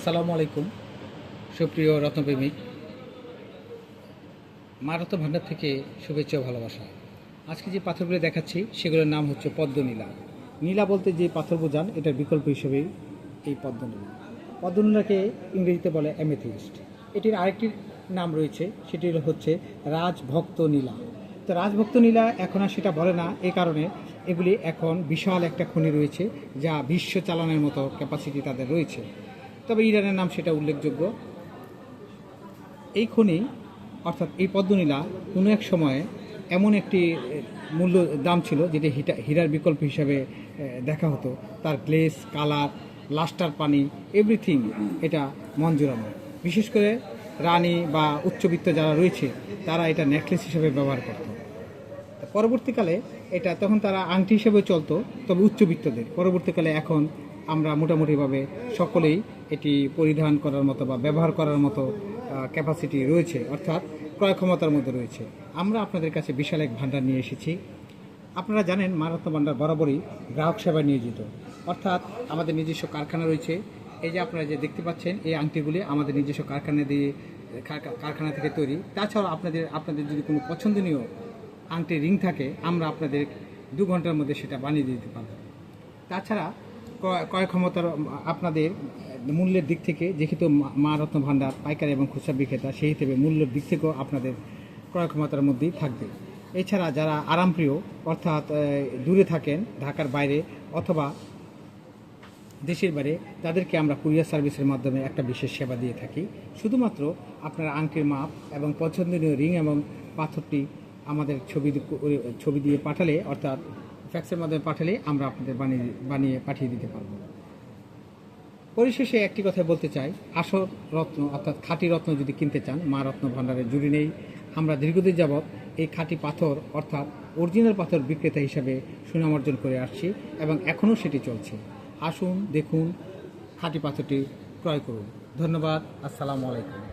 আসসালামু আলাইকুম, সুপ্রিয় রত্নপ্রেমিক মারত ভাণ্ডার থেকে শুভেচ্ছা ভালোবাসা। আজকে যে পাথরগুলো দেখাচ্ছি, সেগুলোর নাম হচ্ছে পদ্মনীলা। নীলা বলতে যে পাথর বোঝান এটার বিকল্প হিসেবেই এই পদ্মনীলা। পদ্মনীলাকে ইংরেজিতে বলে অ্যামেথিস্ট। এটির আরেকটি নাম রয়েছে, সেটি হচ্ছে রাজভক্ত নীলা। তো রাজভক্ত নীলা এখন আর সেটা বলে না, এ কারণে এগুলি এখন বিশাল একটা খনি রয়েছে, যা বিশ্ব চালানোর মতো ক্যাপাসিটি তাদের রয়েছে। তবে ইরানের নাম সেটা উল্লেখযোগ্য। এই খনি, অর্থাৎ এই পদ্মনীলা, কোনো এক সময়ে এমন একটি মূল্য দাম ছিল যেটি হিটা, হীরার বিকল্প হিসাবে দেখা হতো। তার গ্লেস, কালার, লাস্টার পানি, এভরিথিং এটা জোড়ানো বিশেষ করে রানী বা উচ্চবিত্ত যারা রয়েছে, তারা এটা নেকলেস হিসেবে ব্যবহার করত। পরবর্তীকালে এটা, তখন তারা আংটি হিসেবে চলতো, তবে উচ্চবিত্তদের। পরবর্তীকালে এখন আমরা মোটামুটিভাবে সকলেই এটি পরিধান করার মতো বা ব্যবহার করার মতো ক্যাপাসিটি রয়েছে, অর্থাৎ ক্রয় ক্ষমতার মধ্যে রয়েছে। আমরা আপনাদের কাছে বিশাল এক ভাণ্ডার নিয়ে এসেছি। আপনারা জানেন মারাত্ম ভাণ্ডার বরাবরই গ্রাহক সেবায় নিয়োজিত। অর্থাৎ আমাদের নিজস্ব কারখানা রয়েছে। এই যে আপনারা যে দেখতে পাচ্ছেন, এই আংটিগুলি আমাদের নিজস্ব কারখানা দিয়ে কারখানা থেকে তৈরি। তাছাড়াও আপনাদের আপনাদের যদি কোনো পছন্দনীয় আংটি রিং থাকে, আমরা আপনাদের দু ঘণ্টার মধ্যে সেটা বানিয়ে দিতে পারব। তাছাড়া ক্রয় ক্ষমতার আপনাদের মূল্যের দিক থেকে যেহেতু মা- মা রত্ন ভাণ্ডার, পাইকারি এবং খুচরা বিক্রেতা, সেই হিসেবে মূল্যের দিক থেকেও আপনাদের ক্রয় ক্ষমতার মধ্যেই থাকবে। এছাড়া যারা আরামপ্রিয়, অর্থাৎ দূরে থাকেন, ঢাকার বাইরে অথবা দেশের বাইরে, তাদেরকে আমরা কুরিয়ার সার্ভিসের মাধ্যমে একটা বিশেষ সেবা দিয়ে থাকি। শুধুমাত্র আপনার আংটির মাপ এবং পছন্দনীয় রিং এবং পাথরটি আমাদের ছবি ছবি দিয়ে পাঠালে, অর্থাৎ ফ্যাক্সের মাধ্যমে পাঠালে আমরা আপনাদের বানিয়ে বানিয়ে পাঠিয়ে দিতে পারব। পরিশেষে একটি কথা বলতে চাই। আসল রত্ন, অর্থাৎ খাঁটি রত্ন যদি কিনতে চান, মা রত্ন ভাণ্ডারের জুড়ি নেই। আমরা দীর্ঘদিন যাবৎ এই খাঁটি পাথর, অর্থাৎ অরিজিনাল পাথর বিক্রেতা হিসাবে সুনাম অর্জন করে আসছি এবং এখনও সেটি চলছে। আসুন, দেখুন, খাঁটি পাথরটি ক্রয় করুন। ধন্যবাদ। আসসালামু আলাইকুম।